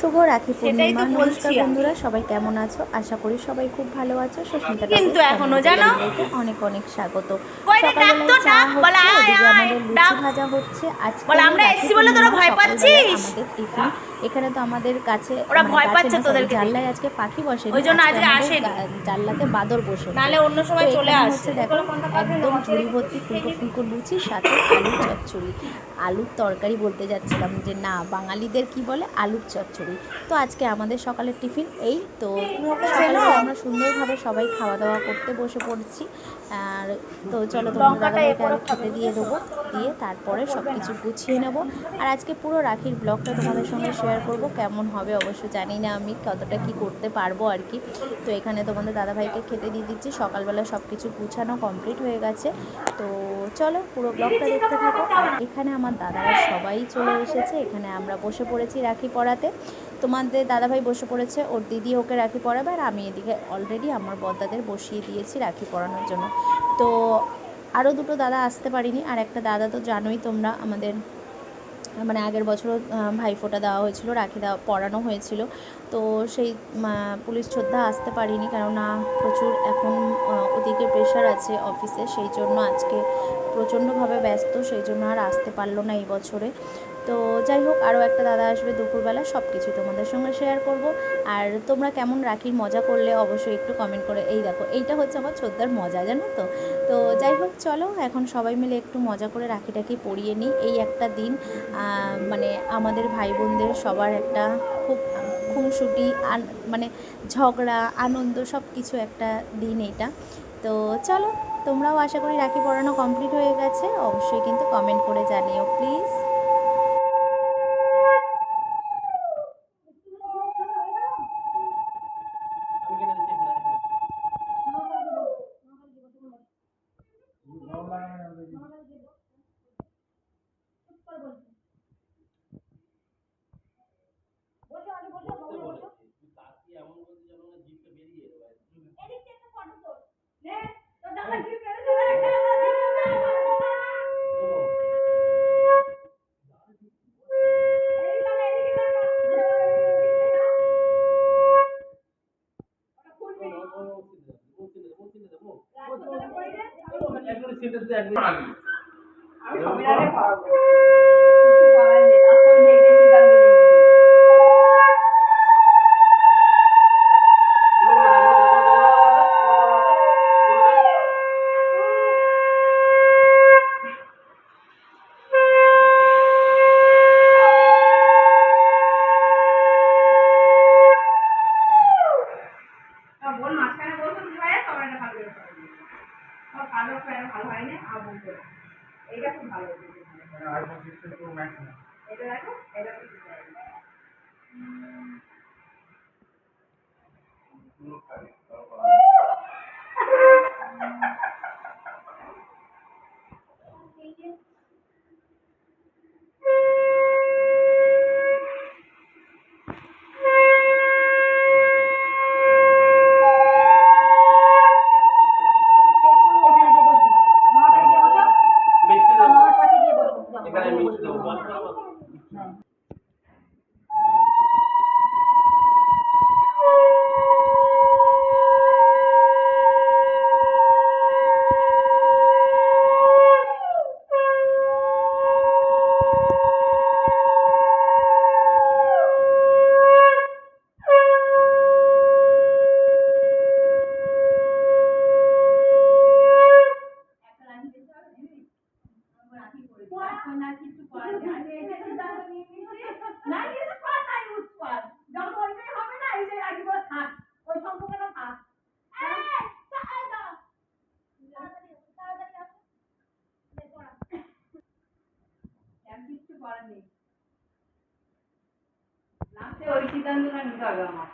শুভ রাখি পূর্ণিমা। নমস্কার বন্ধুরা সবাই কেমন আছো? আশা করি সবাই খুব ভালো আছো। সুস্মিতা কিন্তু এখনও জানো? অনেক অনেক স্বাগত। কইরে ডাক তো সকালবেলায় চা হচ্ছে আমাদের লুচি ভাজা হচ্ছে। আজকে বলে আমরা এসছি বলে তোরা ভয় পাচ্ছিস? এখানে তো আমাদের কাছে ওরা মানে ভয় পাচ্ছে তোদেরকে জানলায় আজকে পাখি বসে ওই জন্য আজকে আসেনি। জানলাতে বাদর বসে। নাহলে অন্য সময় চলে আসে। দেখো একদম ঝুড়ি ভর্তি ফুলকো ফুলকো লুচি সাথে আলু চচ্চড়ি। আলুর তরকারি বলতে যাচ্ছিলাম যে না বাঙালিদের কি বলে? আলুর চচ্চড়ি। তো আজকে আমাদের সকালের টিফিন এই তো আমরা সুন্দরভাবে সবাই খাওয়া দাওয়া করতে বসে পড়ছি। আর তো চলো আগে খেতে দিয়ে দেবো দিয়ে তারপরে সব কিছু গুছিয়ে নেব। আর আজকে পুরো রাখির ব্লগটা তোমাদের সঙ্গে শেয়ার করব কেমন হবে অবশ্য জানি না আমি কতটা কি করতে পারব আর কি। তো এখানে তোমাদের দাদাভাইকে খেতে দিয়ে দিচ্ছি সকালবেলা সব কিছু গুছানো কমপ্লিট হয়ে গেছে। তো চলো পুরো ব্লগটা দেখতে থাকো। এখানে আমার দাদারা সবাই চলে এসেছে এখানে আমরা বসে পড়েছি রাখি পড়াতে। তোমাদের দাদাভাই বসে পড়েছে ওর দিদি ওকে রাখি পড়াবে আর আমি এদিকে অলরেডি আমার বদ্দাদের বসিয়ে দিয়েছি রাখি পড়ানোর জন্য। তো আরও দুটো দাদা আসতে পারিনি, আর একটা দাদা তো জানোই তোমরা আমাদের মানে আগের বছরও ভাইফোঁটা দেওয়া হয়েছিল, রাখি দেওয়া, পড়ানো হয়েছিল। তো সেই পুলিশ যোদ্ধা আসতে পারিনি কেননা প্রচুর এখন ওদিকে প্রেশার আছে অফিসে সেই জন্য আজকে প্রচণ্ডভাবে ব্যস্ত, সেই জন্য আর আসতে পারল না এই বছরে। তো যাই হোক, আরও একটা দাদা আসবে দুপুরবেলা সব কিছু তোমাদের সঙ্গে শেয়ার করব। আর তোমরা কেমন রাখির মজা করলে অবশ্যই একটু কমেন্ট করে, এই দেখো, এইটা হচ্ছে আমার ছোদ্দার মজা, জানো তো? তো যাই হোক, চলো, এখন সবাই মিলে একটু মজা করে রাখিটাকে পরিয়ে নিই। এই একটা দিন মানে আমাদের ভাই বোনদের সবার একটা খুব খুনসুটি, আন মানে ঝগড়া, আনন্দ সব কিছু একটা দিন এটা তো চলো, তোমরাও আশা করি রাখি পড়ানো কমপ্লিট হয়ে গেছে। অবশ্যই কিন্তু কমেন্ট করে জানিও প্লিজ ভিতরে একদিন আগে খুব ভালো হয়েছে এটা দেখো এটা খুব ভালো। করার নেই। লাস্টে ওই সিদ্ধান্তটা নিতে হবে আমার।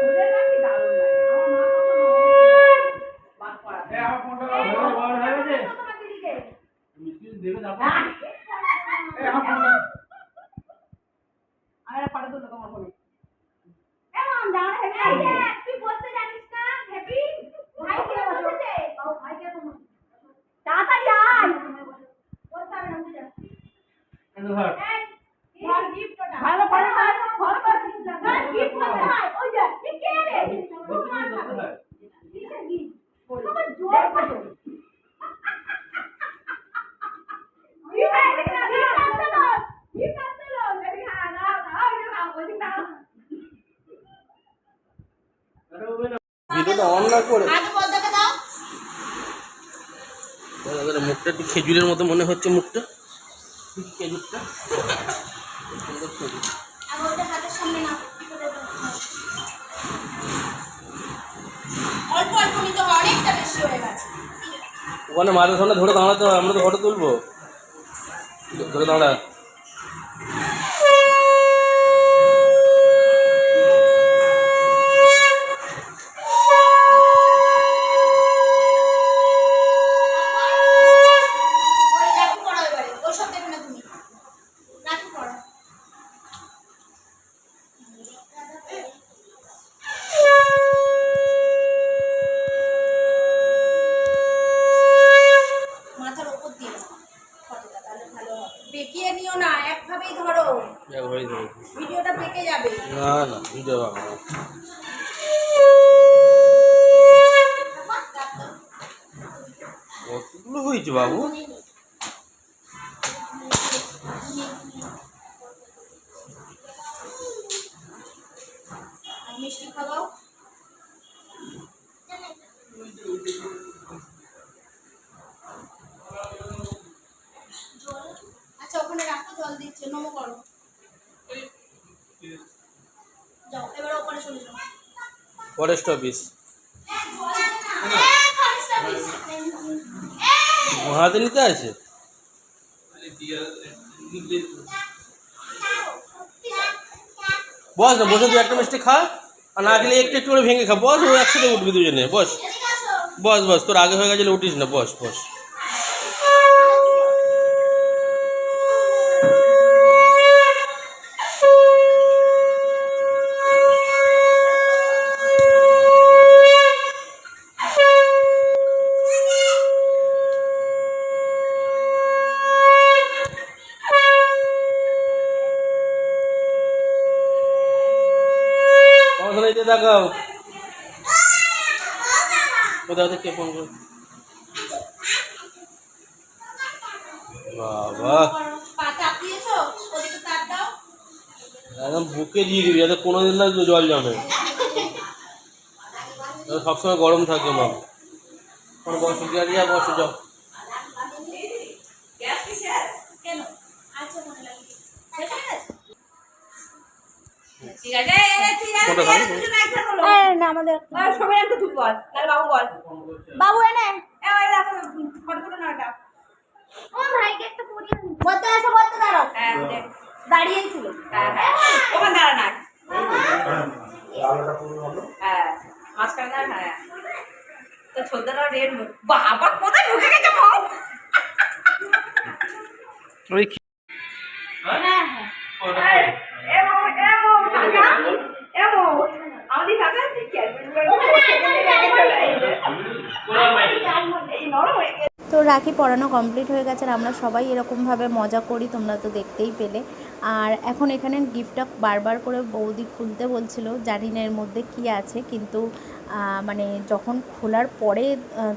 ওদের নাকি দারুণ লাগে আমার মা কখনো ওদের বাদ করাতে তোমার দিদিকে আর একটা ফটো তুলো তোমার ফোনে এমন দাঁড়া হেভি তুই বসতে জানিস না হেভি ভাই কে বসেছে ও ভাই কে বসেছে তাড়াতাড়ি আয় বসতে হবে না বুঝে ধর gift ওটা। ভালো করে ধর, ভালো করে ধর, gift করতে হয়। ওই যে, এ কে রে? খুব মার খাবে। কিসের gift? আমার জোর কত? gift আসতে দাও, gift আসতে দাও, gift আসতে দাও। এদিকে আয়, দাও, দাও, এদিকে দাও, ওদিকে দাও। করে। দাদা, মুখটা একটু খেজুরের মতো মনে হচ্ছে মুখটা। খেজুরটা। সুন্দর খেজুর। হয়ে ওখানে মাথার সামনে ধরে দাঁড়াতে হবে আমরা তো ফটো তুলবো। ধরে দাঁড়া ওই রাখি পড়া এবারে ওই সব দেখো না তুমি রাখি পড়া মাথার ওপর দিয়ে দাও ফটোটা তাহলে ভালো হবে বেঁকিয়ে নিও না একভাবেই ধরো এক হয়ে যাবে। ভিডিওটা বেঁকে যাবে না না ভিডিও বাবা কতগুলো হয়েছে বাবু আর মিষ্টি খাওয়াও আচ্ছা ওখানে রাখো জল দিচ্ছে নমো করো যাও এবার ওখানে চলে যাও ফরেস্ট অফিস নিতে আছে? বস না, বসে তুই একটা মিষ্টি খা, আর না গেলে একটু একটু করে ভেঙে খা। বস, ও একসাথে উঠবি দুজনে, বস। বস বস, তোর আগে হয়ে গেছে উঠিস না, বস বস। এদিকে তাকাও কোথাও থেকে ফোন কর? বাবা। একদম বুকে দিয়ে দিবি, যাতে কোনোদিন না জল জমে। সবসময় গরম থাকে, মা। কোনো বসে গিয়ে যা, বসে, যাও। কেন আচ্ছা না আমাদের সবাই একটা তুই বল, তাহলে বাবু বল। বাবু এনে হ্যাঁ, দাঁড়িয়েই ছিল হ্যাঁ, হ্যাঁ। ওখানে দাঁড়া না। হ্যাঁ, মাঝখানে দাঁড়া, হ্যাঁ। তো ছোটরা রেড। বাবা কোথায় ঢুকে গেছে মুখ? ওই হ্যাঁ, হ্যাঁ। এই, এ বউ, এ বউ, টাকা। এ বউ, আমাদের টাকা তুই ক্যাডবেরি গুলো বসে গেলে রেখে চলে আইলে। এই নরম হয়ে গেছে। তো রাখি, পড়ানো কমপ্লিট হয়ে গেছে আর আমরা সবাই এরকমভাবে মজা করি, তোমরা তো দেখতেই পেলে। আর এখন এখানে গিফটটা বারবার করে বৌদি খুলতে বলছিল জানি না এর মধ্যে কি আছে, কিন্তু মানে যখন খোলার পরে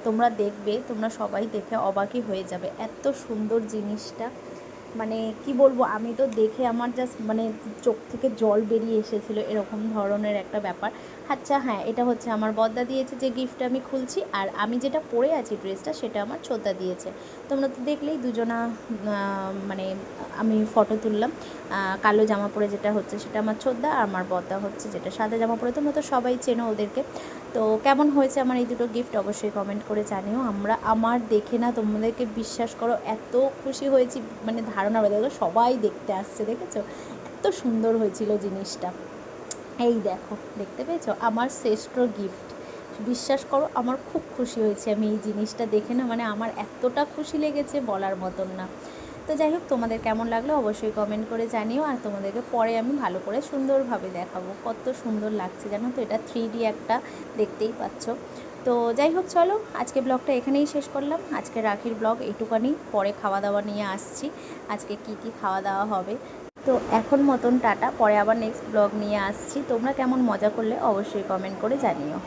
তোমরা দেখবে, তোমরা সবাই দেখে অবাকই হয়ে যাবে। এত সুন্দর জিনিসটা। মানে কি বলব, আমি তো দেখে আমার জাস্ট মানে চোখ থেকে জল বেরিয়ে এসেছিল এরকম ধরনের একটা ব্যাপার। আচ্ছা হ্যাঁ এটা হচ্ছে আমার বদ্দা দিয়েছে যে গিফটটা আমি খুলছি আর আমি যেটা পরে আছি ড্রেসটা সেটা আমার ছোদ্দা দিয়েছে। তোমরা তো দেখলেই দুজনা মানে আমি ফটো তুললাম। কালো জামা পরে যেটা হচ্ছে সেটা আমার ছোদ্দা আর আমার বদ্দা হচ্ছে যেটা সাদা জামা পরে। তোমরা তো সবাই চেনো ওদেরকে। তো কেমন হয়েছে আমার এই দুটো গিফট অবশ্যই কমেন্ট করে জানিও। আমরা, আমার দেখে না তোমাদেরকে বিশ্বাস করো, এত খুশি হয়েছি মানে ধারণা দেখো সবাই দেখতে আসছে, দেখেছ? এত সুন্দর হয়েছিল জিনিসটা। এই দেখো, দেখতে পেয়েছ? আমার শ্রেষ্ঠ গিফট বিশ্বাস করো, আমার খুব খুশি হয়েছে আমি এই জিনিসটা দেখে না মানে আমার এতটা খুশি লেগেছে বলার মতন না। তো যাই হোক, তোমাদের কেমন লাগল অবশ্যই কমেন্ট করে জানিও। আর তোমাদেরকে পরে আমি ভালো করে সুন্দরভাবে দেখাবো। কত সুন্দর লাগছে জানো তো? এটা থ্রি একটা দেখতেই পাচ্ছ। তো যাই হোক, চলো আজকে ব্লগটা এখানেই শেষ করলাম। আজকে রাখির ব্লগ এইটুকানি। পরে খাওয়া দাওয়া নিয়ে আসছি। আজকে কি কি খাওয়া দাওয়া হবে? তো এখন মতন টাটা। পরে আবার নেক্সট ব্লগ নিয়ে আসছি। তোমরা কেমন মজা করলে অবশ্যই কমেন্ট করে জানিও।